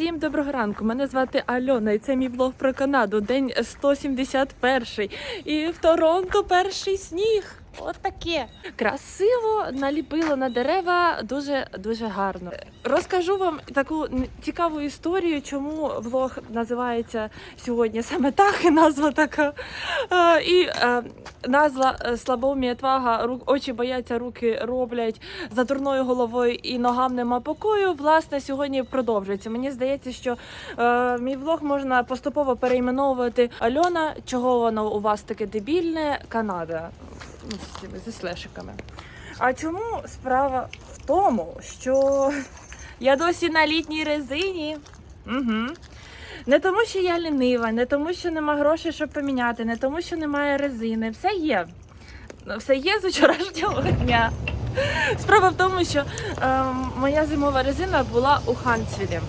Всім доброго ранку. Мене звати Альона, і це мій блог про Канаду. День 171. І в Торонто перший сніг. От. Красиво наліпило на дерева дуже дуже гарно. Розкажу вам таку цікаву історію, чому влог називається сьогодні саме так, назва така. І е, назва е, слабоумі твага, очі бояться, руки роблять за дурною головою і ногам нема покою. Власне, сьогодні продовжується. Мені здається, що е, мій влог можна поступово перейменовувати Альона. Чого воно у вас таке дебільне? Канада зі слешиками. А чому справа в тому, що я досі на літній резині? Угу. Не тому, що я лінива, не тому, що нема грошей, щоб поміняти, не тому, що немає резини. Все є. Все є з вчорашнього дня. Справа в тому, що е, моя зимова резина була у Хансвілі.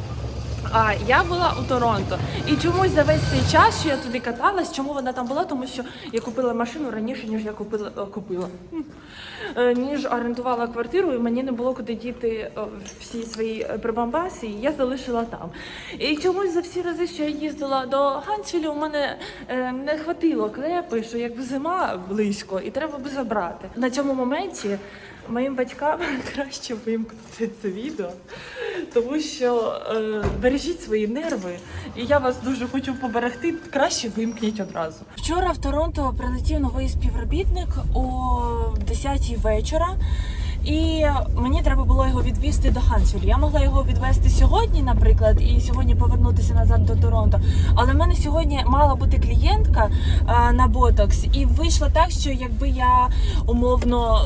А я була у Торонто. І чомусь за весь цей час, що я туди каталась, чому вона там була? Тому що я купила машину раніше, ніж я купила е, купила. Е, ніж орендувала квартиру, і мені не було куди діти е, всі свої прибамбаси, і я залишила там. І чомусь за всі рази, що я їздила до Гансвілі, у мене не хватило клепи, що якби зима близько, і треба би забрати. На цьому моменті моїм батькам краще вимкнути це відео, тому що е, бережіть свої нерви, і я вас дуже хочу поберегти. Краще вимкніть одразу. Вчора в Торонто прилетів новий співробітник о 10-й вечора. І мені треба було його відвізти до Хансвілі. Я могла його відвезти сьогодні, наприклад, і сьогодні повернутися назад до Торонто. Але в мене сьогодні мала бути клієнтка а, на ботокс, і вийшло так, що якби я умовно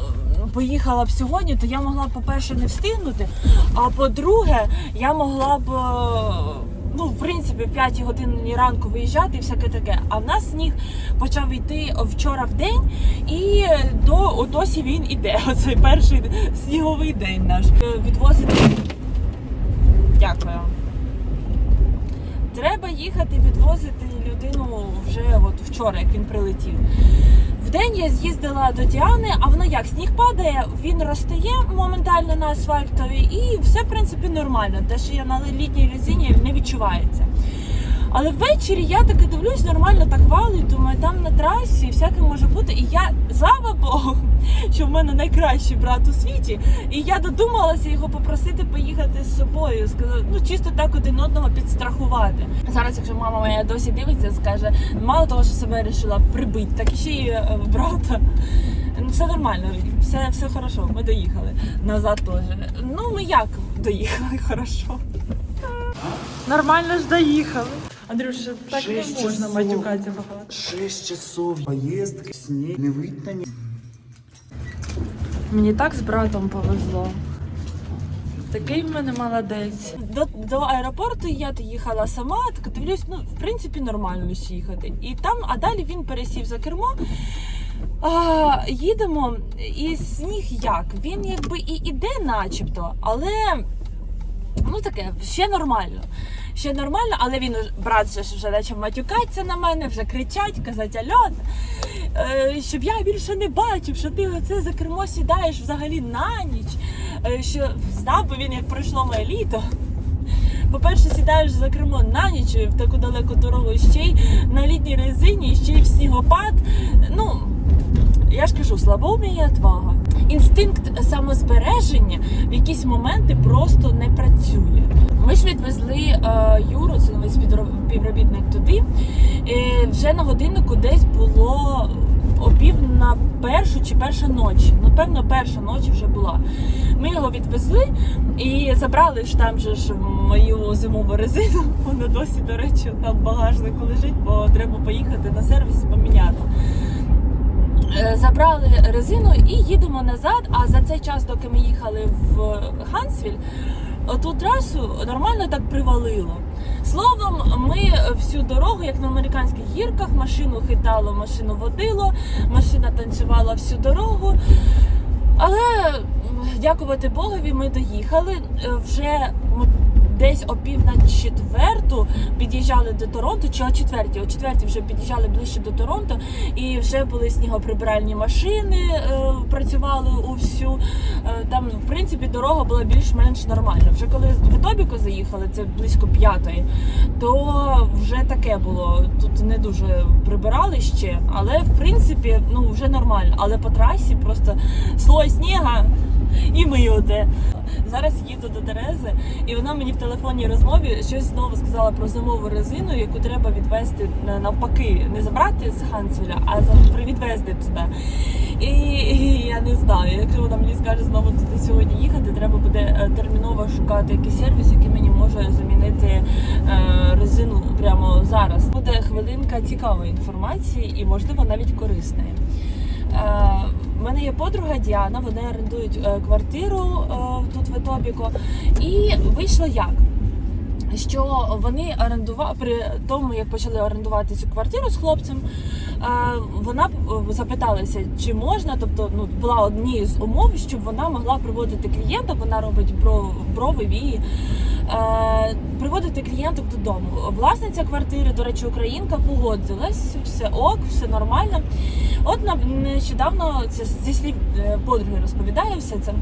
поїхала б сьогодні, то я могла б, по-перше, не встигнути. А по-друге, я могла б. е, Ну, в принципі, в 5 годині ранку виїжджати і всяке таке. А в нас сніг почав йти вчора в день, і до досі він іде. Оцей перший сніговий день наш. Е, Відвозити. Дякую. Треба їхати відвозити людину вже от вчора, як він прилетів. Вдень я з'їздила до Діани, а воно як сніг падає, він розтає моментально на асфальтові, і все в принципі нормально. Те, що я на літній резині не відчувається. Але ввечері я таки дивлюсь, нормально так валить, думаю, там на трасі всяке може бути. І я, слава Богу, що в мене найкращий брат у світі. І я додумалася його попросити поїхати з собою. Сказати, ну чисто так один одного підстрахувати. Зараз, якщо мама моя досі дивиться, скаже, мало того, що себе вирішила прибити, так і ще й е, брата. Ну, Все нормально, все, все хорошо, ми доїхали. Назад теж. Ну, ми як доїхали, хорошо. Нормально ж доїхали. Андрюша, так не можна часов. матюкатися багато. Шесть часов поездки, снег, не видно ни- Мені так з братом повезло. Такий в мене молодець. До, до аеропорту я доїхала сама, так дивлюсь, ну, в принципі, нормально ще їхати. І там, а далі він пересів за кермо. А, їдемо, і сніг як? Він якби і іде, начебто, але ну таке, ще нормально. Ще нормально, але він брат вже почав матюкатися на мене, вже кричать, казати Альона, е, щоб я більше не бачив, що ти оце за кермо сідаєш взагалі на ніч. Е, що знав би він, як пройшло моє літо. По-перше, сідаєш за кермо на ніч в таку далеку дорогу, ще й на літній резині, ще й в снігопад. Ну, я ж кажу, слабоумія отвага. Інстинкт самозбереження в якісь моменти просто не працює. Ми ж відвезли е, Юру, це новий співро- співробітник туди. І вже на годиннику десь було опів на першу чи перша ночі. Напевно, перша ночі вже була. Ми його відвезли і забрали ж там же ж мою зимову резину. Вона досі, до речі, там в багажнику лежить, бо треба поїхати на сервіс і поміняти. Забрали резину і їдемо назад. А за цей час, доки ми їхали в Хансвіль, ту трасу нормально так привалило. Словом, ми всю дорогу, як на американських гірках, машину хитало, машину водило, машина танцювала всю дорогу. Але дякувати Богові, ми доїхали. Е, Вже м, десь о пів на четверту під'їжджали до Торонто, чи о четвертій, о четвертій вже під'їжджали ближче до Торонто, і вже були снігоприбиральні машини, е, працювали увсю. Е, там, в принципі, дорога була більш-менш нормальна. Вже коли в Етобіку заїхали, це близько п'ятої, то вже таке було. Тут не дуже прибирали ще, але в принципі ну вже нормально. Але по трасі просто слой сніга і ми оте. Зараз їду до Терези, і вона мені в телефонній розмові щось знову сказала про зимову резину, яку треба відвести е, навпаки, не забрати з Хансвіля, а відвезти туди. І, і я не знаю, якщо вона мені скаже знову туди сьогодні їхати, треба буде е, терміново шукати якийсь сервіс, який мені може замінити е, резину прямо зараз. Буде хвилинка цікавої інформації і, можливо, навіть корисної. Мене є подруга Діана, вони орендують е, квартиру е, тут в Етобіко. І вийшло як? Що вони орендували при тому, як почали орендувати цю квартиру з хлопцем, е, вона запиталася, чи можна, тобто ну була однією з умов, щоб вона могла приводити клієнта. Вона робить брови, вії, приводити клієнток додому. Власниця квартири, до речі, українка, погодилась, все ок, все нормально. От нещодавно це зі слів е, подруги розповідає все це.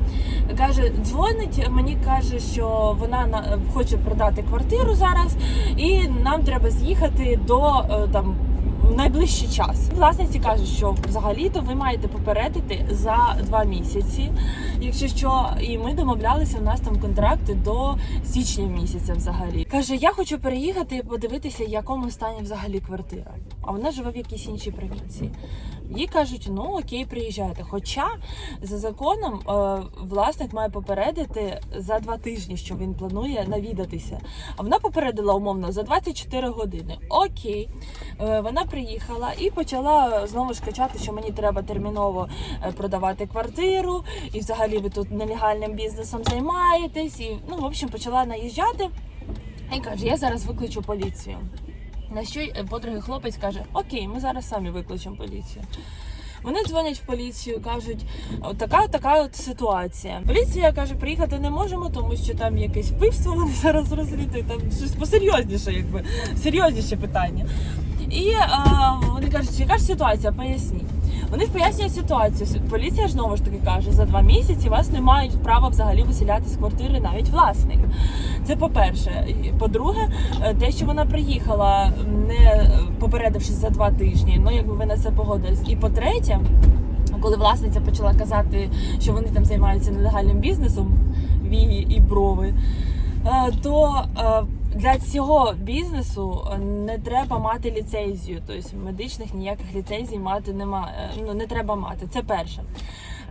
Каже, дзвонить, мені каже, що вона хоче продати квартиру зараз, і нам треба з'їхати до е, там. В Найближчий час власниці кажуть, що взагалі-то ви маєте попередити за два місяці. Якщо що, і ми домовлялися, у нас там контракти до січня місяця. Взагалі каже, я хочу переїхати і подивитися, в якому стані взагалі квартира. А вона живе в якійсь іншій провінції. Їй кажуть, ну окей, приїжджайте. Хоча за законом е, власник має попередити за два тижні, що він планує навідатися. А вона попередила умовно за 24 години. Окей, Е, вона приїхала і почала знову ж качати, що мені треба терміново е, продавати квартиру, і взагалі ви тут нелегальним бізнесом займаєтесь. І ну, в общем, почала наїжджати. І каже, я зараз викличу поліцію. На що е, подруги хлопець каже: Окей, ми зараз самі викличемо поліцію. Вони дзвонять в поліцію, кажуть, така, така от ситуація. Поліція каже, приїхати не можемо, тому що там якесь вбивство вони зараз розслідують, там щось посерйозніше, якби серйозніше питання. І е, вони кажуть, яка ж ситуація? Поясніть. Вони пояснюють ситуацію. Поліція ж знову ж таки каже, за два місяці вас не мають права взагалі виселяти з квартири навіть власник. Це по-перше. По-друге, е, те, що вона приїхала, не попередившись за два тижні, ну якби ви на це погодились. І по-третє, коли власниця почала казати, що вони там займаються нелегальним бізнесом, вії і брови, е, то е, для цього бізнесу е, не треба мати ліцензію, тобто медичних ніяких ліцензій мати немає. Ну не треба мати. Це перше.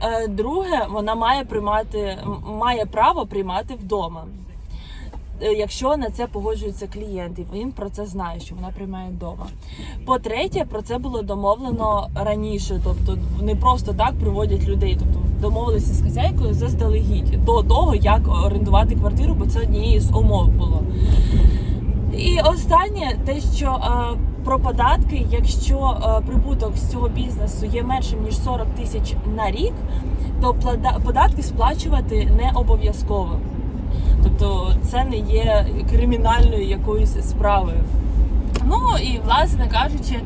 Е, Друге, вона має приймати, має право приймати вдома. Е, Якщо на це погоджується клієнт, і він про це знає, що вона приймає вдома. По-третє, про це було домовлено раніше, тобто не просто так приводять людей. Тобто домовилися з хазяйкою заздалегідь до того, як орендувати квартиру, бо це однією з умов було. І останнє, те, що е, про податки, якщо е, прибуток з цього бізнесу є меншим ніж 40 тисяч на рік, то плада- податки сплачувати не обов'язково. Тобто це не є кримінальною якоюсь справою. Ну і власне кажучи,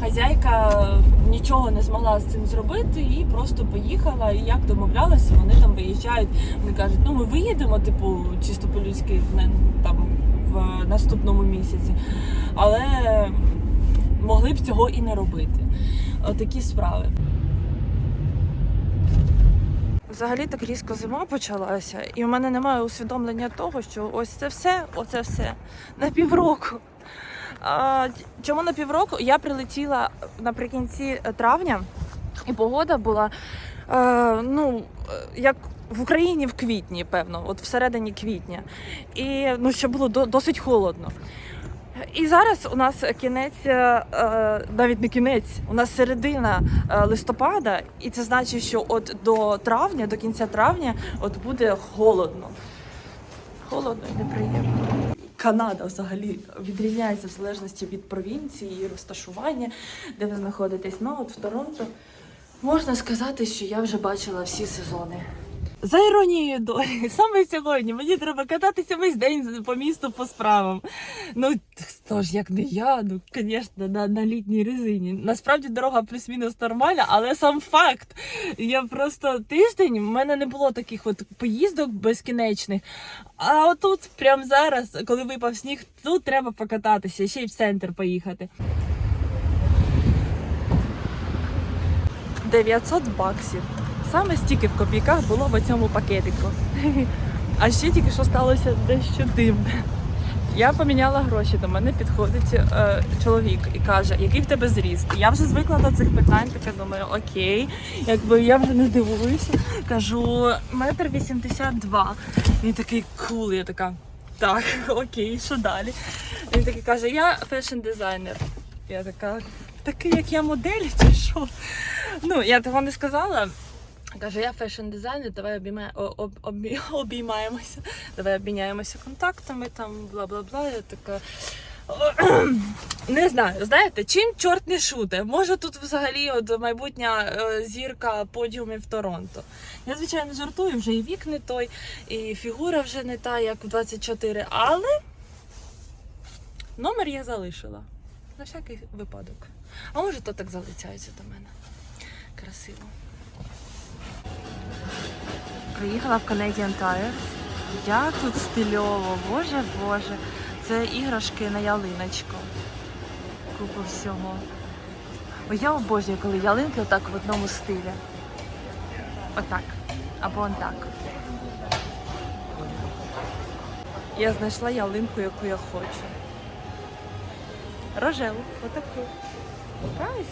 хазяйка нічого не змогла з цим зробити і просто поїхала. І як домовлялися, вони там виїжджають. Вони кажуть, ну ми виїдемо, типу, чисто по-людськи там в наступному місяці, але могли б цього і не робити. Отакі справи. Взагалі так різко зима почалася, і в мене немає усвідомлення того, що ось це все, оце все на півроку. А, чому на півроку? Я прилетіла наприкінці травня, і погода була е, ну, е, як в Україні в квітні, певно, от всередині квітня. І ну, ще було до- досить холодно. І зараз у нас кінець, е, е, навіть не кінець, у нас середина е, листопада, і це значить, що от до травня, до кінця травня, от буде холодно. Холодно і неприємно. Канада взагалі відрізняється в залежності від провінції і розташування, де ви знаходитесь. Ну от в Торонто можна сказати, що я вже бачила всі сезони. За іронією долі, саме сьогодні мені треба кататися весь день по місту по справам. Ну, хто ж як не я, ну, звісно, на, на літній резині. Насправді дорога плюс-мінус нормальна, але сам факт. Я просто тиждень, в мене не було таких от поїздок безкінечних. А отут, прямо зараз, коли випав сніг, тут треба покататися, ще й в центр поїхати. 900 баксів. Саме стільки в копійках було в цьому пакетику. А ще тільки що сталося дещо дивне. Я поміняла гроші, до мене підходить е, чоловік і каже, який в тебе зріст. Я вже звикла до цих питань, така думаю, окей, якби я вже не дивуюся. Кажу, метр вісімдесят два. Він такий кул, я така. Так, окей, що далі? Він такий каже, я фешн-дизайнер. Я така, такий, як я модель, чи що? Ну, я того не сказала. Каже, я фешн-дизайнер, давай обійма... о- об... обіймаємося, давай обміняємося контактами, там бла-бла-бла. Я така. Не знаю, знаєте, чим чорт не шуте? Може тут взагалі от майбутня е, зірка подіумів Торонто. Я, звичайно, жартую, вже і вік не той, і фігура вже не та, як в 24, але номер я залишила. На всякий випадок. А може, то так залицяється до мене. Красиво. Приїхала в Canadian Tires. Як тут стильово, боже боже. Це іграшки на ялиночку. Купа всього. Ой, я обожнюю, коли ялинки отак в одному стилі. Отак. Або он так. Я знайшла ялинку, яку я хочу. Рожеву, отаку. Кайф.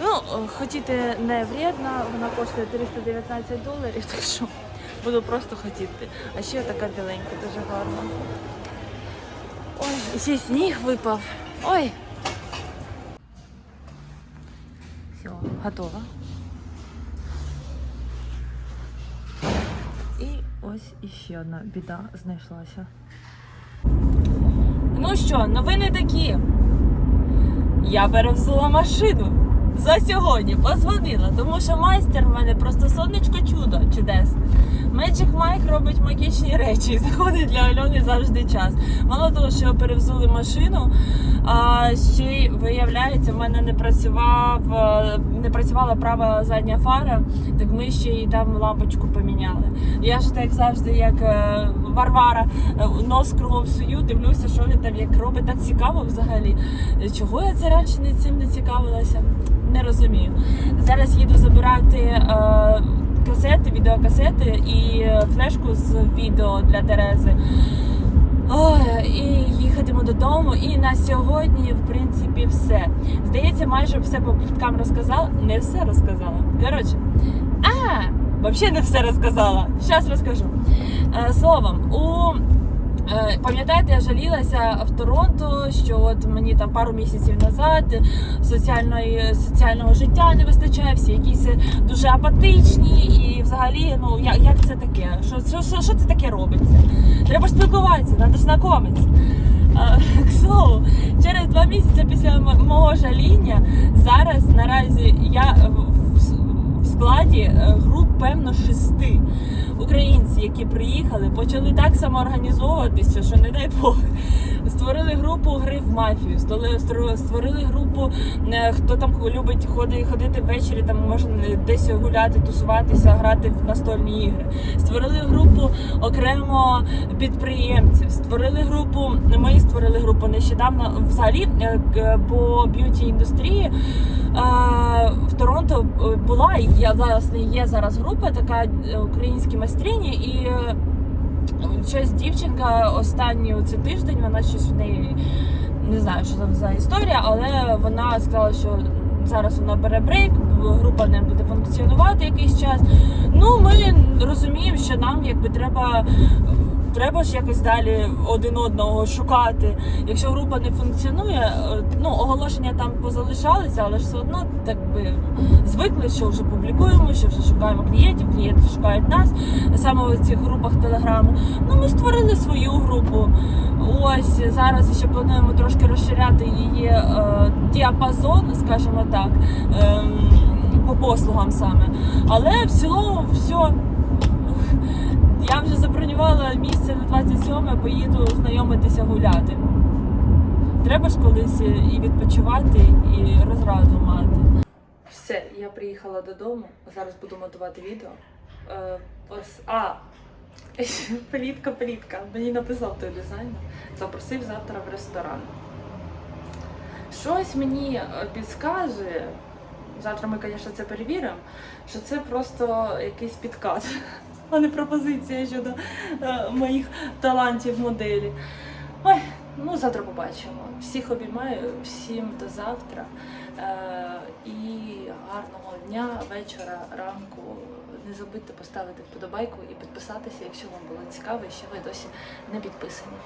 Ну, хотіти не вредно, вона коштує 319 доларів, так що буду просто хотіти. А ще така біленька, дуже гарна. Ой, і ще сніг випав. Ой. Все, готова. І ось іще одна біда знайшлася. Ну що, новини такі. Я перевзула машину. За сьогодні позвонила, тому що майстер в мене просто сонечко чудо чудесне. Magic Mike робить магічні речі і заходить для Альони завжди час. Мало того, що перевзули машину, а ще й виявляється, в мене не працював, е, не працювала права задня фара, так ми ще й там лампочку поміняли. Я ж так завжди, як е, Варвара, е, нос кругом сую, дивлюся, що він там як робить. Так цікаво взагалі. Чого я це раніше цим не цікавилася? Не розумію. Зараз їду забирати касети, відеокасети і е, флешку з відео для Терези. Ой, і їхатиму додому. І на сьогодні, в принципі, все. Здається, майже все по пліткам розказала. Не все розказала. Коротше, а, взагалі не все розказала. Зараз розкажу. Е, словом, у Пам'ятаєте, я жалілася в Торонто, що от мені там пару місяців назад соціальної соціального життя не вистачає, всі якісь дуже апатичні, і взагалі, ну як, як це таке? Що, що, що, що це таке робиться? Треба ж спілкуватися, треба знайомитися. Е, К слову, через два місяці після мого жаління зараз наразі я складі е, груп певно шести українці, які приїхали, почали так самоорганізовуватися, що не дай Бог. Створили групу гри в мафію, створили групу, е, хто там любить ходи- ходити ввечері, там можна десь гуляти, тусуватися, грати в настольні ігри. Створили групу окремо підприємців, створили групу. Ми створили групу нещодавно взагалі е, по б'юті індустрії. В Торонто е, була і я власне є зараз група, така е, українські майстрині, і е, щось дівчинка останній оцей тиждень, вона щось в неї не знаю, що там за історія, але вона сказала, що зараз вона бере брейк, група не буде функціонувати якийсь час. Ну, ми розуміємо, що нам якби треба. Треба ж якось далі один одного шукати. Якщо група не функціонує, е, ну оголошення там позалишалися, але ж все одно так би звикли, що вже публікуємо, що вже шукаємо клієнтів, клієнти шукають нас саме в цих групах телеграму. Ну ми створили свою групу. Ось зараз ще плануємо трошки розширяти її е, діапазон, скажімо так, ем, по послугам саме. Але в цілому все. Я вже забронювала місце на 27, поїду знайомитися гуляти. Треба ж колись і відпочивати, і розраду мати. Все, я приїхала додому. Зараз буду монтувати відео. Е, пос- А, плітка, плітка. Мені написав той дизайнер. Запросив завтра в ресторан. Щось мені е, підказує. Завтра ми, звісно, це перевіримо, що це просто якийсь підказ, а не пропозиція щодо е, моїх талантів моделі. Ой, ну завтра побачимо. Всіх обіймаю, всім до завтра. Е, і гарного дня, вечора, ранку. Не забудьте поставити вподобайку і підписатися, якщо вам було цікаво, і ще ви досі не підписані.